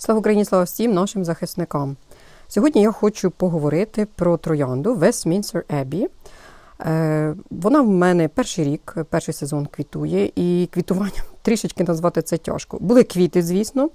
Слава Україні, слава всім нашим захисникам. Сьогодні я хочу поговорити про троянду Westminster Abbey. Е, Вона в мене перший рік, перший сезон квітує, і квітування трішечки назвати це тяжко. Були квіти, звісно,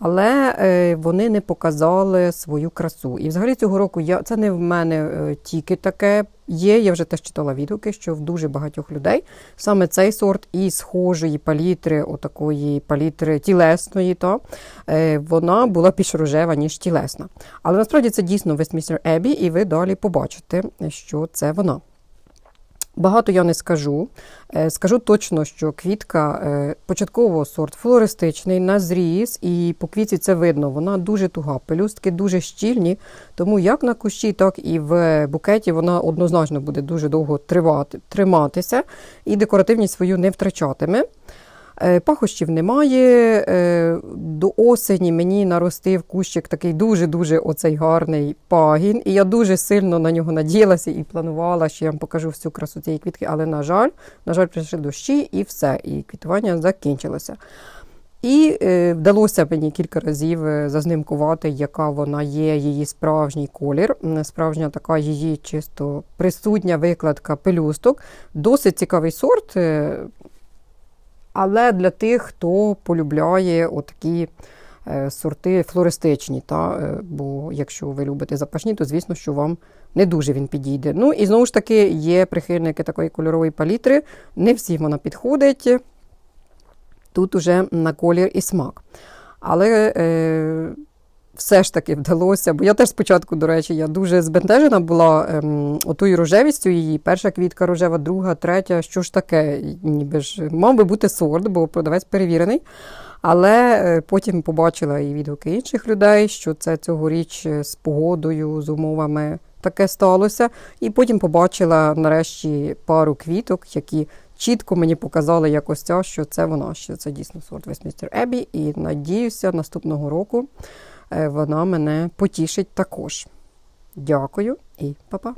але е, вони не показали свою красу. І взагалі цього року я це не в мене е, тільки таке є. Я вже теж читала відгуки, що в дуже багатьох людей саме цей сорт і схожої палітри, отакої палітри тілесної, то е, вона була більш рожева, ніж тілесна. Але насправді це дійсно Westminster Abbey, і ви далі побачите, що це вона. Багато я не скажу. Е, Скажу точно, що квітка е, початково сорт флористичний, на зріз, і по квітці це видно. Вона дуже туга, пелюстки дуже щільні, тому як на кущі, так і в букеті вона однозначно буде дуже довго тривати, триматися і декоративність свою не втрачатиме. Е, Пахощів немає. Е, До осені мені наростив кущик такий дуже-дуже оцей гарний пагін. І я дуже сильно на нього надіялася і планувала, що я вам покажу всю красу цієї квітки. Але, на жаль, на жаль, прийшли дощі і все. І квітування закінчилося. І е, вдалося мені кілька разів е, зазнимкувати, яка вона є, її справжній колір. Справжня така її чисто присутня викладка пелюсток. Досить цікавий сорт. Але для тих, хто полюбляє отакі е, сорти флористичні. Та? е, Бо якщо ви любите запашні, то звісно, що вам не дуже він підійде. Ну і знову ж таки є прихильники такої кольорової палітри. Не всім вона підходить. Тут уже на колір і смак. Але е, все ж таки вдалося, бо я теж спочатку, до речі, я дуже збентежена була ем, отою рожевістю її. Перша квітка рожева, друга, третя. Що ж таке? Ніби ж мав би бути сорт, бо продавець перевірений. Але е, потім побачила і відгуки інших людей, що це цьогоріч е, з погодою, з умовами таке сталося. І потім побачила нарешті пару квіток, які чітко мені показали якось ця, що це вона, що це дійсно сорт Westminster Abbey. І надіюся, наступного року вона мене потішить також. Дякую і па-па!